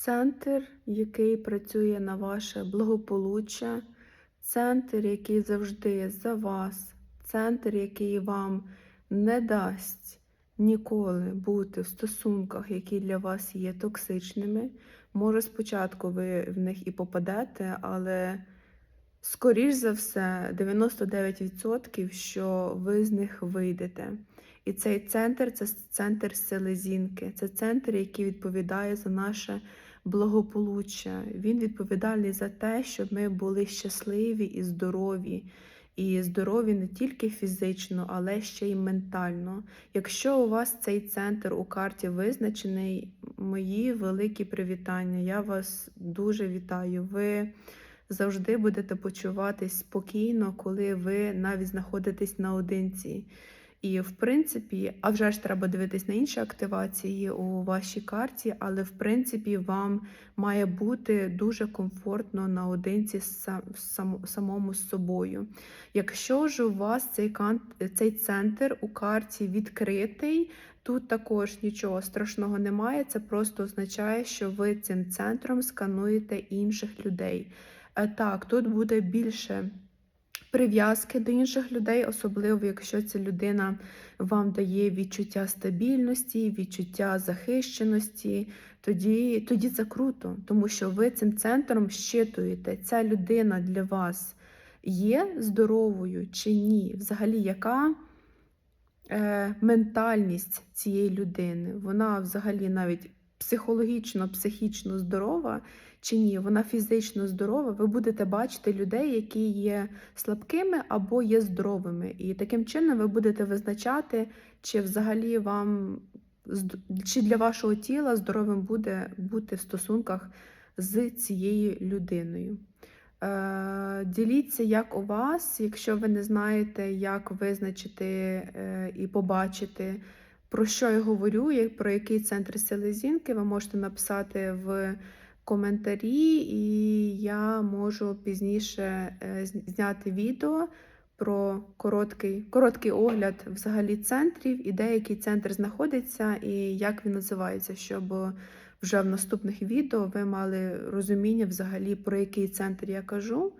центр, який працює на ваше благополуччя, центр, який завжди за вас, центр, який вам не дасть ніколи бути в стосунках, які для вас є токсичними. Може, спочатку ви в них і попадете, але скоріш за все, 99%, що ви з них вийдете. І цей центр це центр селезінки, це центр, який відповідає за наше благополуччя. Він відповідальний за те, щоб ми були щасливі і здорові. І здорові не тільки фізично, але ще й ментально. Якщо у вас цей центр у карті визначений, мої великі привітання. Я вас дуже вітаю. Ви завжди будете почуватись спокійно, коли ви навіть знаходитесь наодинці. І в принципі, а вже ж треба дивитись на інші активації у вашій карті, але в принципі вам має бути дуже комфортно наодинці з сам, сам- самому з собою. Якщо ж у вас цей, цей центр у карті відкритий, тут також нічого страшного немає. Це просто означає, що ви цим центром скануєте інших людей. Е, Так, тут буде більше прив'язки до інших людей, особливо якщо ця людина вам дає відчуття стабільності, відчуття захищеності, тоді, тоді це круто, тому що ви цим центром щитуєте, ця людина для вас є здоровою чи ні? Взагалі, яка е, ментальність цієї людини? Вона взагалі навіть психологічно, психічно здорова чи ні? Вона фізично здорова. Ви будете бачити людей, які є слабкими або є здоровими. І таким чином ви будете визначати, чи взагалі вам чи для вашого тіла здоровим буде бути в стосунках з цією людиною. Е, Діліться, як у вас, якщо ви не знаєте, як визначити е, і побачити, про що я говорю, про який центр селезінки, ви можете написати в коментарі, і я можу пізніше е, зняти відео про короткий, короткий огляд взагалі центрів і де який центр знаходиться, і як він називається, щоб вже в наступних відео ви мали розуміння взагалі, про який центр я кажу,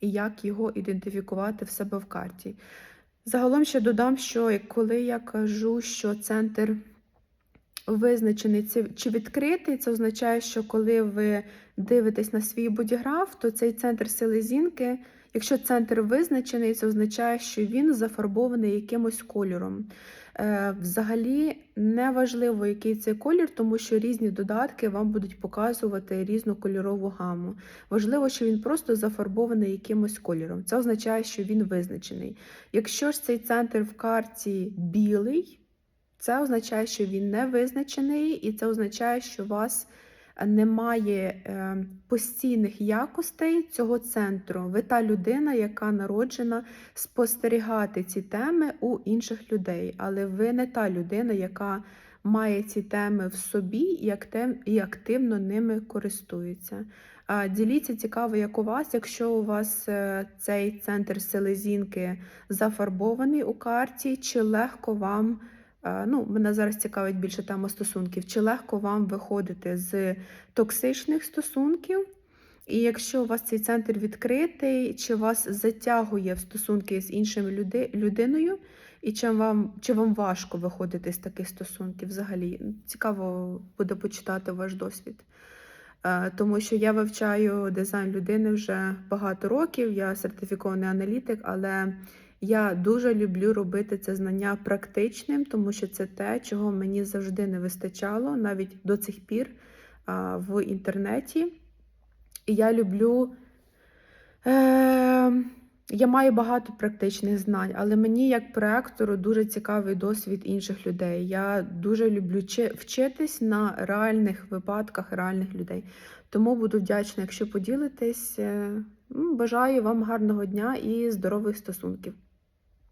і як його ідентифікувати в себе в карті. Загалом ще додам, що коли я кажу, що центр визначений чи відкритий, це означає, що коли ви дивитесь на свій бодіграф, то цей центр селезінки, якщо центр визначений, це означає, що він зафарбований якимось кольором. Е, Взагалі не важливо, який це колір, тому що різні додатки вам будуть показувати різну кольорову гаму. Важливо, що він просто зафарбований якимось кольором. Це означає, що він визначений. Якщо ж цей центр в карті білий, це означає, що він не визначений, і це означає, що у вас немає е, постійних якостей цього центру. Ви та людина, яка народжена спостерігати ці теми у інших людей, але ви не та людина, яка має ці теми в собі і активно ними користується. Діліться цікаво, як у вас, якщо у вас е, цей центр селезінки зафарбований у карті, чи легко вам. Е, Ну, мене зараз цікавить більше тема стосунків. Чи легко вам виходити з токсичних стосунків? І якщо у вас цей центр відкритий, чи вас затягує в стосунки з іншою люди, людиною, і чи вам, чи вам важко виходити з таких стосунків взагалі? Цікаво буде почитати ваш досвід. Е, Тому що я вивчаю дизайн людини вже багато років, я сертифікований аналітик, але я дуже люблю робити це знання практичним, тому що це те, чого мені завжди не вистачало, навіть до цих пір в інтернеті. І я люблю. Е, я маю багато практичних знань, але мені, як проектору, дуже цікавий досвід інших людей. Я дуже люблю вчитись на реальних випадках реальних людей. Тому буду вдячна, якщо поділитесь. Е, Бажаю вам гарного дня і здорових стосунків.